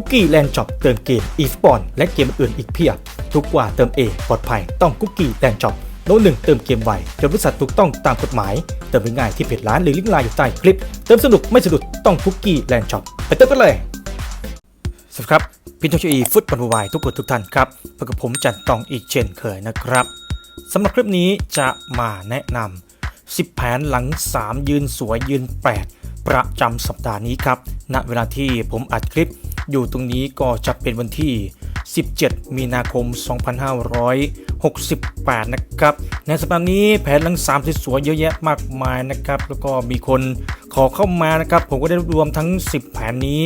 คุกกี้แลนด์จ็อบเติมเกมอีสปอนและเกมอื่นอีกเพียบ ทุกกว่าเติมเองปลอดภัยต้องคุกกี้แลนด์จ็อบโน้ตหนึ่งเติมเกมไวจนบริษัทถูกต้องตามกฎหมาย เติมง่ายที่เพจร้านหรือลิงก์ไลน์อยู่ใต้คลิป เติมสนุกไม่สะดุดต้องคุกกี้แลนด์จ็อบไปเติมกันเลยสวัสดีครับพี่ทงชีฟุตบอลวายทุกคนทุกท่านครับพบกับผมจันตองอีกเช่นเคยนะครับสำหรับคลิปนี้จะมาแนะนำ10 แผนหลัง 3 ยืนสวยยืน 8 ประจำสัปดาห์นี้ครับณเวลาที่ผมอัดคลิป อยู่ตรงนี้ก็จะเป็นวันที่ 17 มีนาคม 2568 นะครับ ในสัปดาห์นี้แผนลัง3สวยเยอะแยะมากมายนะครับ แล้วก็มีคนขอเข้ามานะครับ ผมก็ได้รวบรวมทั้ง 10 แผนนี้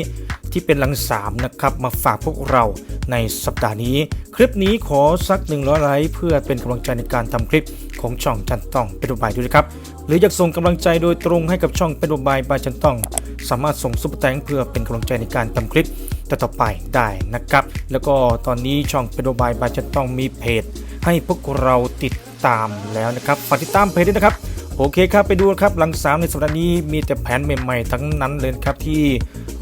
ที่เป็นลัง3นะครับมาฝากพวกเราในสัปดาห์นี้ คลิปนี้ขอสัก 100 ไลค์เพื่อเป็นกำลังใจในการทำคลิปของช่องจันต้องเป็นบายด้วยนะครับ หรืออยากส่งกำลังใจโดยตรงให้กับช่องเป็นบายบายจันต้อง สามารถส่งซุปเปอร์แตงเพื่อเป็นกำลังใจในการทำคลิป ต่อไปได้นะครับ แล้วก็ตอนนี้ช่องเป็นรูปบายบายจันต้องมีเพจ ให้พวกเราติดตามแล้วนะครับฝากติดตามเพจด้วยนะครับ โอเคครับไปดูครับหลังสามในสัปดาห์นี้มีแต่แผนใหม่ๆทั้งนั้นเลยครับที่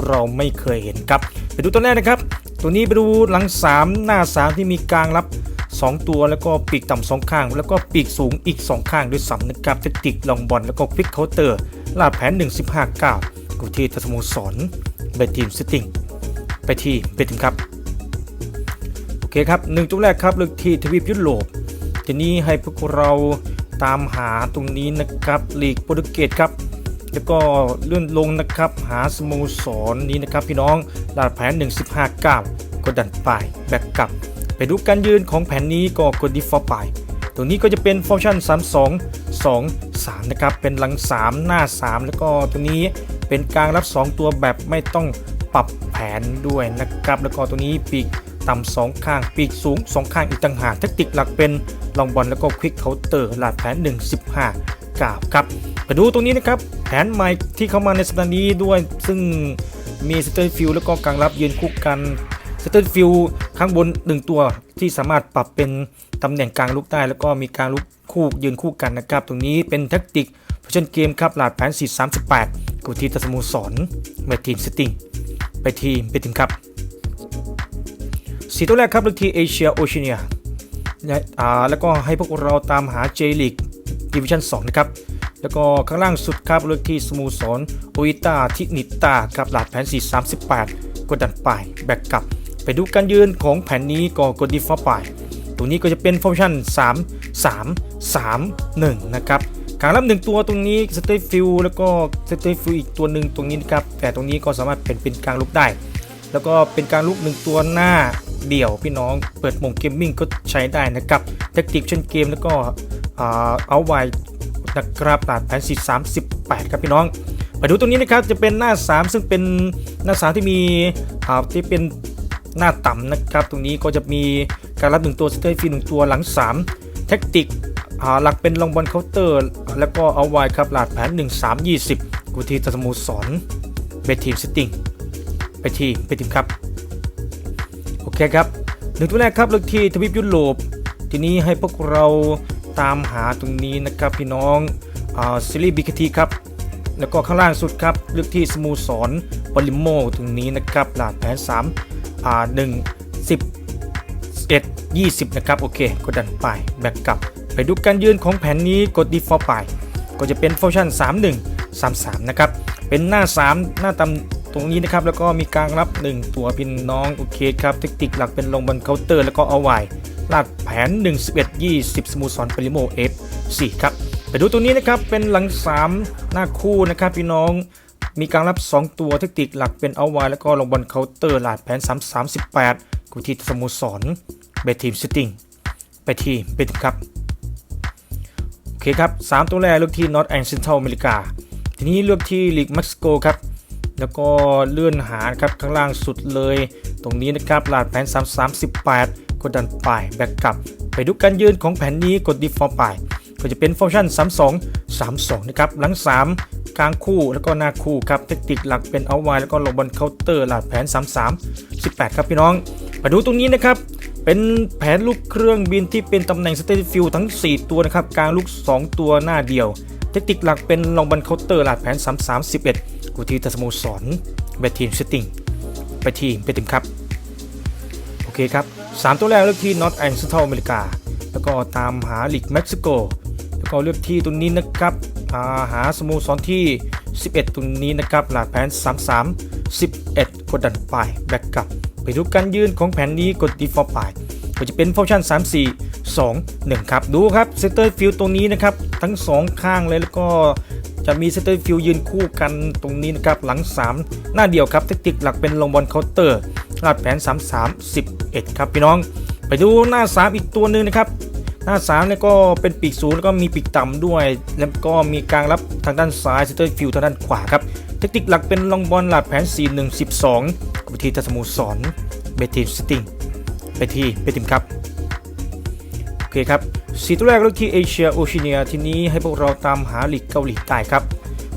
เราไม่เคยเห็นครับ ไปดูตัวแรกนะครับ ตัวนี้ไปดูหลัง 3 หน้า 3 ที่มีกลางรับ 2 ตัวแล้วก็ปีกต่ำสองข้าง แล้วก็ปีกสูงอีก 2 ข้างด้วยซ้ำนะครับเทคนิคลองบอลแล้วก็ควิกเคาน์เตอร์ลาดแผน 1.159กูที่ทัศมูสอนไปทีมสติง ไปที่เบติมครับโอเคครับหนึ่งตัวแรกครับเลือกที่ทวีปยุโรปทีนี้ให้พวกเราตามหาตรงนี้นะครับลีกโปรตุเกสครับแล้วก็เลื่อนลงนะครับหาสโมสรนี้นะครับพี่น้องลาดแผน 1.159 กดดันไปแบ็กกลับ ไปดูการยืนของแผนนี้ก็กดดีฟอร์ไป ตรงนี้ก็จะเป็นฟังก์ชัน 3 2 2 3 นะครับ เป็นหลัง 3 หน้า 3 แล้วก็ตัวนี้เป็นกลางรับ 2 ตัวแบบไม่ต้องปรับ นด้วยนะครับแล้วก็ตัวนี้ปีกต่ำสองข้างปีกสูง2ข้างอีกต่างหากแทคติกหลักเป็นลองบอลแล้วก็ควิกเคาน์เตอร์ลาดแผน 1.15 9ครับไปดูตรงนี้นะครับแผนใหม่ที่เข้ามาในสัปดาห์นี้ด้วยซึ่งมีสเตอร์ฟิลแล้วก็กลางรับยืนคู่กันสเตอร์ฟิลข้างบน1ตัวที่สามารถปรับเป็นตำแหน่งกลางลุกได้ แล้วก็มีกลางลุกคู่ยืนคู่กันนะครับ ตรงนี้เป็นแท็กติก แฟชั่นเกมครับหลาดแผน438กูทีตสโมสรไปทีมสติงไปทีมไปทีมครับสีตัวแรกครับเลือกทีเอเชียโอเชียเนียแล้วก็ให้พวกเราตามหาเจลิกดิวิชั่น2นะครับ แล้วก็ข้างล่างสุดครับเลือกที่สโมูสรโออิตาทินิตาครับหลาดแผน 438 กดดันไปแบกกลับ ไปดูการยืนของแผนนี้ก็กดดีฟอร์ไปตรงนี้ก็จะเป็นฟังก์ชัน3 3 3 1 นะครับ กางรับหนึ่งตัวตรงนี้สเตย์ฟิลแล้วก็สเตย์ฟิลอีกตัวหนึ่งตรงนี้นะครับแต่ตรงนี้ก็สามารถเป็นเป็นกลางลุกได้ แล้วก็เป็นกลารลุกหนึ่งตัวหน้าเดี่ยวพี่น้องเปิดมงเกมมิ่งก็ใช้ได้นะครับแทคติกเช่นเกมแล้วก็เอาไว้นะครับหลาดแผน438ครับพี่น้องมาดูตรงนี้นะครับจะเป็นหน้า 3 ซึ่งเป็นหน้า 3 ที่มีที่เป็นหน้าต่ำนะครับ ตรงนี้ก็จะมีการรับหนึ่งตัวสเตอร์ฟีหนึ่งตัวหลัง 3 แท็กติก หลักเป็นลองบอลเคาน์เตอร์ แล้วก็เอาไว้ครับหลาดแผน 1 3 20กูทีตสโมสรเบทีมสติงไปทีมไปทีมครับ โอเคครับหนึ่งตัวแรกครับเลือกที่ทวีปยุโรปทีนี้ให้พวกเราตามหาตรงนี้นะครับพี่น้องซิลีบิคทีครับ แล้วก็ข้างล่างสุดครับเลือกที่สโมูสรบอลิโมตรงนี้นะครับหลาดแผน3อ่า1 10 11 20 นะครับ โอเคกดดันไปแบ็กกลับ ไปดูการยืนของแผนนี้กด default ไป ก็จะเป็นฟังก์ชัน 31 33 นะครับ เป็นหน้า 3 หน้าตำตรงนี้นะครับ แล้วก็มีกลางรับ 1 ตัวพี่น้อง โอเคครับ เทคนิคหลักเป็นลงบนเคาน์เตอร์ แล้วก็เอาไว้ลากแผน 1 11 20 สมูสรปริโม F4 ครับ ไปดูตัวนี้นะครับ เป็นหลัง 3 หน้าคู่นะครับพี่น้อง มีการรับ 2 ตัวเทคนิคหลักเป็นเอาไว้แล้วก็ลงบนเคาน์เตอร์ลาดแผน 3 38กูที่สมูสรเบทีมสติงไปทีมเบทครับ อเคครับ 3 ตัวแรกเลือกที่ North and Central America ทีนี้เลือกที่ลีกเม็กซิโกครับ แล้วก็เลื่อนหาครับข้างล่างสุดเลย ตรงนี้นะครับลาดแผน 3 38 กดดันไปแบ็กกลับ ไปดูการยืนของแผนนี้กด default ไปก็จะเป็นฟังก์ชัน32 32 นะครับ หลัง 3 กลางคู่แล้วก็หน้าคู่ครับ เทคนิคหลักเป็นเอาไว้แล้วก็ลงบนเคาน์เตอร์ลาดแผน 33 18 ครับพี่น้อง มาดูตรงนี้นะครับ เป็นแผนลูกเครื่องบินที่เป็นตำแหน่งสเตติฟิลทั้ง 4 ตัวนะครับกลางลูก 2 ตัวหน้าเดียว เทคนิคหลักเป็นลองบนเคาน์เตอร์หลาดแผน 3 3 1กูทีตสโมสรเบทีมสติงไปทีไปติมครับ โอเคครับ 3 ตัวแรกเลือกที่ North and Central อเมริกา แล้วก็ตามหาลีกเม็กซิโก แล้วก็เลือกที่ตรงนี้นะครับาหาสโมสรที่ 11 ตรงนี้นะครับหลาดแผน 33 11 กดดันไปแบ็กกลับ ดูการยืนของแผนนี้กด default ไปก็จะเป็นฟังก์ชัน3 4 2 1 ครับ ดูครับเซนเตอร์ฟิลตรงนี้นะครับ ทั้ง 2 ข้างเลยแล้วก็จะมีเซนเตอร์ฟิลยืนคู่กันตรงนี้นะครับ หลัง 3 หน้าเดียวครับเทคนิคหลักเป็นลงบอลเคาน์เตอร์ลาดแผน 33 11 ครับพี่น้อง ไปดูหน้า 3 อีกตัวหนึ่งนะครับ หน้า3เนี่ยก็เป็นปีกสูงแล้วก็มีปีกต่ำด้วย แล้วก็มีกลางรับทางด้านซ้ายเซนเตอร์ฟิลทางด้านขวาครับ เทคนิคหลักเป็นลองบอลหลัดแผน 4 1 12วิธีทัศมูสอนเบทีมสติงไปที่เบทีมครับโอเคครับสีตัวแรกเลือกที่เอเชียโอเชียเนียทีนี้ให้พวกเราตามหาลีกเกาหลีใต้ครับ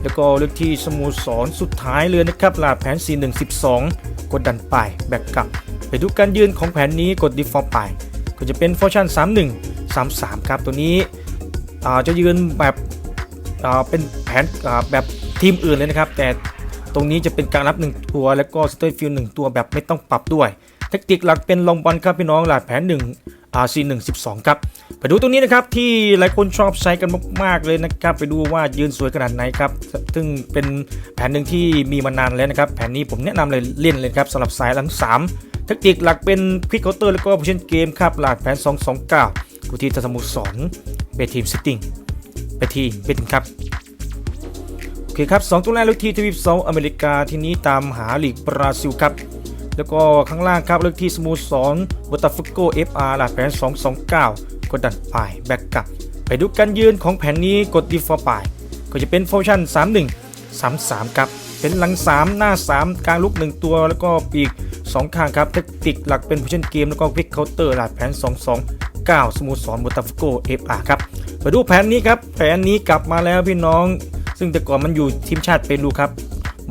แล้วก็เลือกที่สโมุสรสุดท้ายเลยนะครับหลาดแผน 4 1 12 กดดันไปแบกกลับ ไปดูการยืนของแผนนี้กด default ไป ก็จะเป็นฟอร์ชัน31 33 ครับตัวนี้จะยืนแบบเป็นแผนแบบ ทีมอื่นเลยนะครับ แต่ตรงนี้จะเป็นการรับ 1 ตัว แล้วก็สเตอร์ฟิล1ตัวแบบไม่ต้องปรับด้วย เทคนิคหลักเป็นลองบอลครับพี่น้องหลาดแผน1อ่า C1 12ครับไปดูตรงนี้นะครับที่หลายคนชอบใช้กันมากๆเลยนะครับไปดูว่ายืนสวยขนาดไหนครับซึ่งเป็นแผนหนึ่งที่มีมานานแล้วนะครับแผนนี้ผมแนะนำเลยเล่นเลยครับสำหรับสายหลัง 3 เทคนิคหลักเป็นควิกเคาน์เตอร์แล้วก็โพชั่นเกมครับหลักแผน 229กุทีตสมุทรสอนเบทีมซิตติ้งไปทีมเบทีมครับ อเคครับสองตัวแรกเลือกที่ทวีปเซาท์อเมริกาที่นี้ตามหาลีกบราซิลครับ แล้วก็ข้างล่างครับเลือกที่สโมูสอนบตาฟุโก FR หลักแผน 229 กดดันไปแบ็กกลับ ไปดูการยืนของแผนนี้กดดีฟอร์ไปก็จะเป็นโฟชั่น 31 33 ครับ เป็นหลัง 3 หน้า 3 กลางลุก 1 ตัวแล้วก็ปีก 2 ข้างครับเทคนิคหลักเป็นโพชั่นเกมแล้วก็วิกเคาน์เตอร์หลักแผน 229สโมูสอนบตาฟุโก FR ครับไปดูแผนนี้ครับแผนนี้กลับมาแล้วพี่น้อง ซึ่งแต่ก่อนมันอยู่ทีมชาติเปรูครับ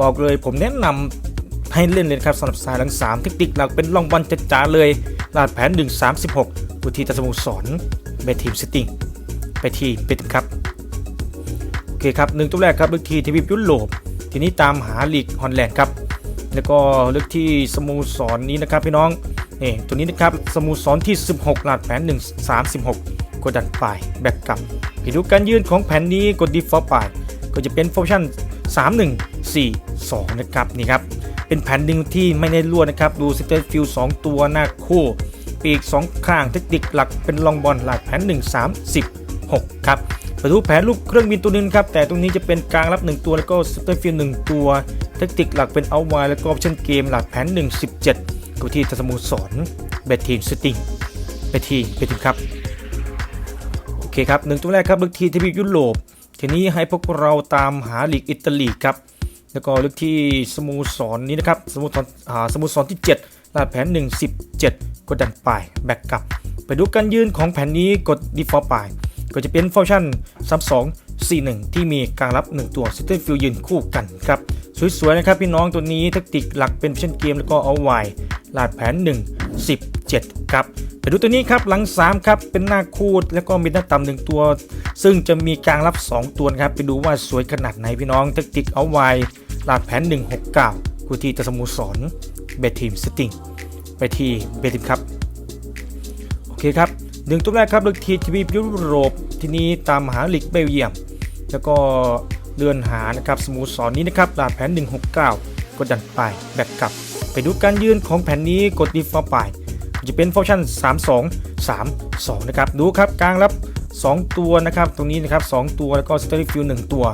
บอกเลยผมแนะนำให้เล่นเลยครับสำหรับสายหลัง 3 เทคนิคหลักเป็นล่องบอลจ๋าเลยลาดแผน 1 36บุทีตสโมุสรเบทีมซิติ้งไปที่เบทครับโอเคครับหนึ่งตัวแรกครับเลือกที่ทวีปยุโรปทีนี้ตามหาลีกฮอลแลนด์ครับแล้วก็เลือกที่สโมุสรนี้นะครับพี่น้องนี่ตัวนี้นะครับสโมุสรที่ 16ลาดแผน 1 36 กดดันไปแบ็กกลับไปดูการยืนของแผนนี้กดดีฟอลไป ก็จะเป็นโฟชั่น 3142 นะครับนี่ครับเป็นแผ่นหนึ่งที่ไม่ได้ลวนะครับดูสเตอร์ฟิล2ตัวหน้าคู่ปีก 2 ข้างเทคนิคหลักเป็นลองบอลหลักแผน1 3 6ครับไปดูแผนลูกเครื่องบินตัวนึงครับแต่ตรงนี้จะเป็นกลางรับ 1 ตัวแล้วก็สเตอร์ฟิล1ตัว เทคนิคหลักเป็นเอาไวแล้วก็ออปชั่นเกมหลักแผน1 17กับที่ทัสโมูสอนเบททีมสติงไปทีไปทีมครับโอเคครับหนึ่งตัวแรกครับเลือกที่ทวีปยุโรป ทีนี้ให้พวกเราตามหาลีกอิตาลีครับ แล้วก็เลือกที่สโมูสรนนี้นะครับสโมูสรอ่าสโมูสรที่ 7ลาดแผน 1 17 กดดันไปแบ็กกลับ ไปดูการยืนของแผนนี้กด default ไปก็จะเป็นฟังก์ชัน32 41 ที่มีการรับ 1 ตัว Center Field ยืนคู่กันครับ สวยๆนะครับพี่น้องตัวนี้เทคนิคหลักเป็นเช่นเกมแล้วก็เอาไว้ลาดแผน 1 17 ครับ ไปดูตัวนี้ครับหลัง 3 ครับ เป็นหน้าคู่แล้วก็มีหน้าต่ำหนึ่งตัว ซึ่งจะมีกลางรับ 2 ตัวครับ ไปดูว่าสวยขนาดไหนพี่น้องเทคนิคเอาไว้หลาดแผน 169กูที่ตะสมุสรเบทีมสติงไปที่เบทีมครับ โอเคครับหนึ่งตัวแรกครับเลือกทีทีวียุโรปที่นี้ตามหาลีกเบลเยียม แล้วก็เลื่อนหานะครับสมุสรนี้นะครับหลาดแผน 169 กดดันไปแบกกลับ ไปดูการยืนของแผนนี้กดดีฟอลไป จะเป็นฟังก์ชัน32 32 นะครับ ดูครับกลางรับ 2 ตัวนะครับ ตรงนี้นะครับ 2 ตัวแล้วก็สเตอร์ฟิล1ตัว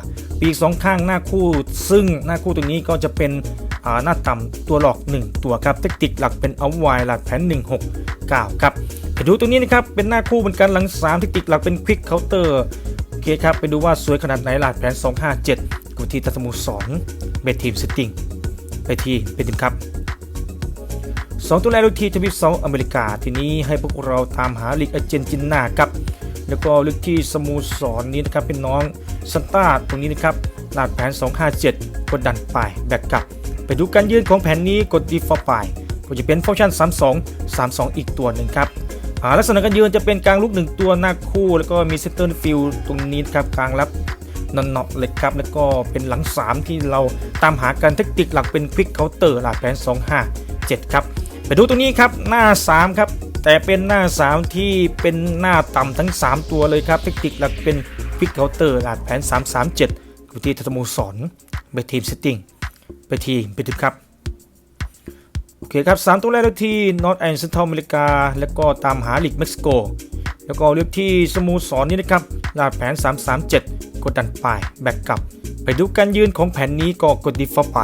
ปีก 2 ข้างหน้าคู่ ซึ่งหน้าคู่ตรงนี้ก็จะเป็นอ่าหน้าต่ำตัวหลอก 1 ตัวครับเทคนิคหลักเป็นเอาไวหลักแผน 169 ครับไปดูตรงนี้นะครับ เป็นหน้าคู่เหมือนกันหลัง3เทคนิคหลักเป็นควิกเคาน์เตอร์โอเคครับ ไปดูว่าสวยขนาดไหนหลักแผน 257กุทีตัสมุสรเบททีมสติงไปทีเป็นทีมครับ สองตัวแรกลูกทีทวีปเซาท์อเมริกา ทีนี้ให้พวกเราตามหาลีกอาร์เจนตินาครับแล้วก็ลึกที่สโมูสรนนี้นะครับเป็นน้องซันต้าตรงนี้นะครับลาดแผน 257 กดดันไปแบกกลับ ไปดูการยืนของแผนนี้กดดีฟอร์ไปก็จะเป็นฟังก์ชัน 32 32 อีกตัวหนึ่งครับลักษณะการยืนจะเป็นกลางลูกหนึ่งตัวหน้าคู่ แล้วก็มีเซนเตอร์ฟิลตรงนี้นะครับกลางรับนอนเนาะเลยครับ แล้วก็เป็นหลัง 3 ที่เราตามหากันเทคนิคหลักเป็นควิกเคาน์เตอร์หลักแผน 257 ครับ ไปดูตรงนี้ครับหน้า 3 ครับ แต่เป็นหน้า 3 ที่เป็นหน้าต่ำทั้ง 3 ตัวเลยครับเทคนิคหลักเป็นพิกเคาน์เตอร์หลักแผน 337 อยู่ที่สโมสรไปทีมเซตติ้งไปทีมไปทีมครับ โอเคครับ 3 ตัวแรกเลือกที่นอตแอนด์เซนทรัลอเมริกา แล้วก็ตามหาลีกเม็กซิโก แล้วก็เลือกที่สโมสรนี้นะครับลาดแผน 337 กดดันไปแบ็กกลับ ไปดูการยืนของแผนนี้ก็กดดีฟอลไป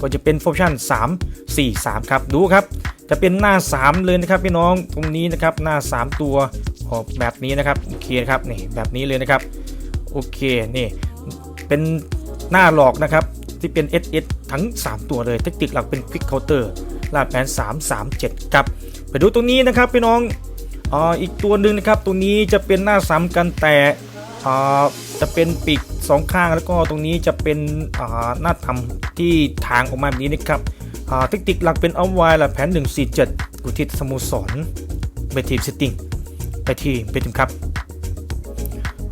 ก็จะเป็นฟังก์ชัน3 4 3 ครับ ดูครับ จะเป็นหน้า 3 เลยนะครับพี่น้องตรงนี้นะครับหน้า 3 ตัวออกแบบนี้นะครับโอเคครับนี่แบบนี้เลยนะครับโอเคนี่เป็นหน้าหลอกนะครับที่เป็น SS ทั้ง 3 ตัวเลยเทคนิคหลักเป็น Quick Counter ลาดแผน 337ครับไปดูตรงนี้นะครับพี่น้องอ่าอีกตัวหนึ่งนะครับตรงนี้จะเป็นหน้าซ้ำกันแต่อ่าจะเป็นปีกสองข้างแล้วก็ตรงนี้จะเป็นอ่าหน้าทำที่ทางออกมาแบบนี้นะครับ เทคนิคหลักเป็นเอาไว้ละแผน 147อยู่ที่สโมสรไปทีมเซตติ้งไปทีมไปทีมครับ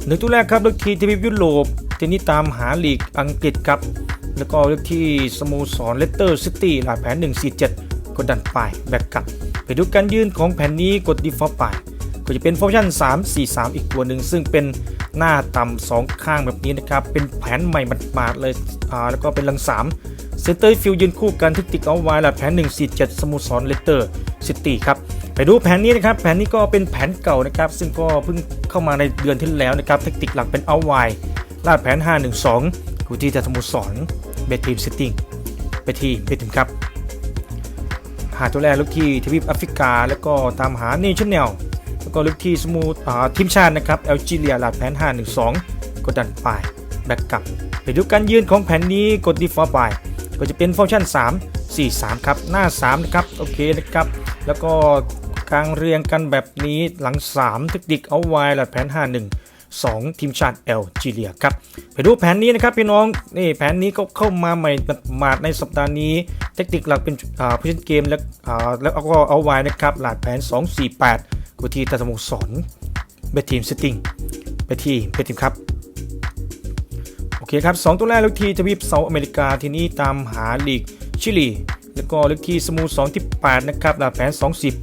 หนึ่งตัวแรกครับเลือกทีมทีมยุโรปทีนี้ตามหาลีกอังกฤษครับ แล้วก็เลือกที่สโมสรเลสเตอร์ซิตี้หลาดแผน 147 กดดันไปแบ็กกลับ ไปดูการยืนของแผ่นนี้กด default ไปก็จะเป็นฟังก์ชั่น 3 4 3 อีกตัวหนึ่งซึ่งเป็น หน้าต่ำสองข้างแบบนี้นะครับ เป็นแผนใหม่มาดๆเลยอ่าแล้วก็เป็นลัง3เซนเตอร์ฟิลยืนคู่กันที่ติดเอาไว้หลัดแผน 147สโมสรเลเตอร์ซิตี้ครับไปดูแผนนี้นะครับ แผนนี้ก็เป็นแผนเก่านะครับ ซึ่งก็เพิ่งเข้ามาในเดือนที่แล้วนะครับเทคนิคหลักเป็นเอาไว้ลาดแผน 512กูที่จะสโมสรเบทีมซิตี้ไปที่เบทีมครับ หาตัวแรกลึกที่ทวีปแอฟริกา แล้วก็ตามหาเนชั่นแนลแล้ว ก็ลึกที่สมูทีมชาตินะครับแอลจีเรียหลาดแผน 512 กดดันไปแบ็กกลับไปดูการยืนของแผนนี้กดดีฟอลไปก็จะเป็นฟังก์ชัน3 4 3 ครับ หน้า 3 นะครับ โอเคนะครับ แล้วก็กลางเรียงกันแบบนี้หลัง 3 เทคนิคเอาไว้หลัดแผน 51 2 ทีมชาติแอลจีเรียครับไปดูแผนนี้นะครับพี่น้องนี่แผนนี้ก็เข้ามาใหม่มาดในสัปดาห์นี้ เทคนิคหลักเป็นอ่าพิชเกมแล้วอ่าแล้วก็เอาไว้นะครับหลาดแผน 248 กูทีตาสโมสรเบทีมซิตติ้งไปที่เบทีมครับ โอเคครับ2ตัวแรกเลือกที่ทวีปเซาอเมริกาทีนี้ตามหาลีกชิลี แล้วก็เลือกที่สมูสองที่ 8 นะครับหลาแผน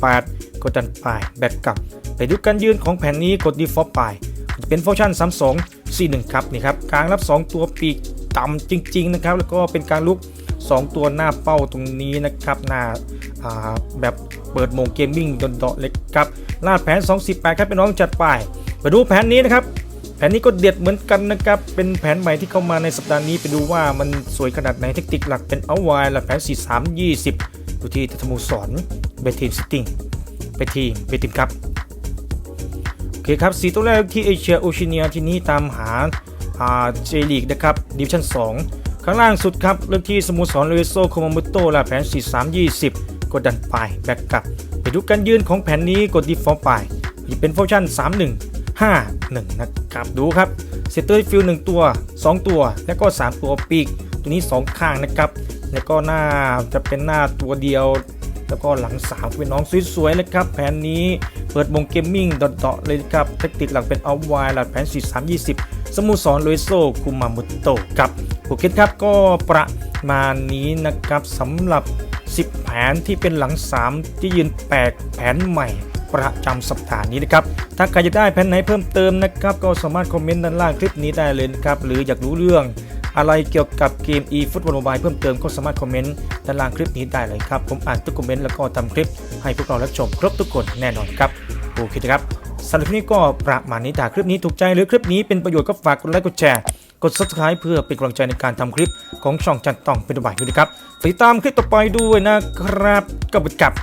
248 กดดันไปแบ็กกลับ ไปดูการยืนของแผนนี้กดดีฟอลไปจะเป็นฟังก์ชัน32 41 ครับนี่ครับกลางรับ 2 ตัวปีกต่ำจริง ๆ นะครับ แล้วก็เป็นการลุก 2 ตัวหน้าเป้าตรงนี้นะครับหน้าาแบบ เปิดโมงเกมมิ่งดนเดาะเล็กครับลาดแผน248ครับเป็นน้องจัดไปไปดูแผนนี้นะครับ แผนนี้ก็เด็ดเหมือนกันนะครับ เป็นแผนใหม่ที่เข้ามาในสัปดาห์นี้ไปดูว่ามันสวยขนาดไหนเทคนิคหลักเป็นเอาไว้หลักแผน 4 3 20อยู่ที่ทัตมูสอนเบทีมซิตติ้งไปทีมไปทีมครับโอเคครับสีตัวแรกที่เอเชียโอเชียเนียที่นี้ตามหาอ่าเจลีกนะครับดิวิชั่น 2 ข้างล่างสุดครับเลือกที่สโมสรเลโซโคมามุโตละแผน 4 3 20 กดดันไปแบ็กกลับ ไปดูการยืนของแผนนี้กดดีฟอลไปจะเป็นฟังก์ชัน3 1 5 1 นะครับ ดูครับเซตเตอร์ฟิล1ตัว 2 ตัว แล้วก็ 3 ตัวปีก ตัวนี้ 2 ข้างนะครับ แล้วก็หน้าจะเป็นหน้าตัวเดียว แล้วก็หลังสามเป็นน้องสวยๆเลยครับ แผนนี้เปิดวงเกมมิ่งดอทๆเลยครับเทคนิคหลักเป็นเอาไวหลักแผน 4 3 20 สมุสรโลโซคุมามุโตะครับโอเคครับก็ประมาณนี้นะครับสำหรับ 10 แผนที่เป็นหลัง 3 ที่ยืนแปกแผนใหม่ประจำสัปดาห์นี้นะครับ ถ้าใครจะได้แผนไหนเพิ่มเติมนะครับ ก็สามารถคอมเมนต์ด้านล่างคลิปนี้ได้เลยนะครับ หรืออยากรู้เรื่องอะไรเกี่ยวกับเกม eFootball Mobile เพิ่มเติมก็สามารถคอมเมนต์ด้านล่างคลิปนี้ได้เลยครับ ผมอ่านทุกคอมเมนต์แล้วก็ทำคลิปให้พวกเรารับชมครบทุกคนแน่นอนครับโอเคครับสำหรับคลิปนี้ก็ประมาณนี้ถ้าคลิปนี้ถูกใจหรือคลิปนี้เป็นประโยชน์ก็ฝากกดไลค์กดแชร์ กด subscribe เพื่อเป็นกำลังใจในการทำคลิปของช่องจันต้องเป็นตัวบ่ายด้วยนะครับติดตามคลิปต่อไปด้วยนะครับกับกับ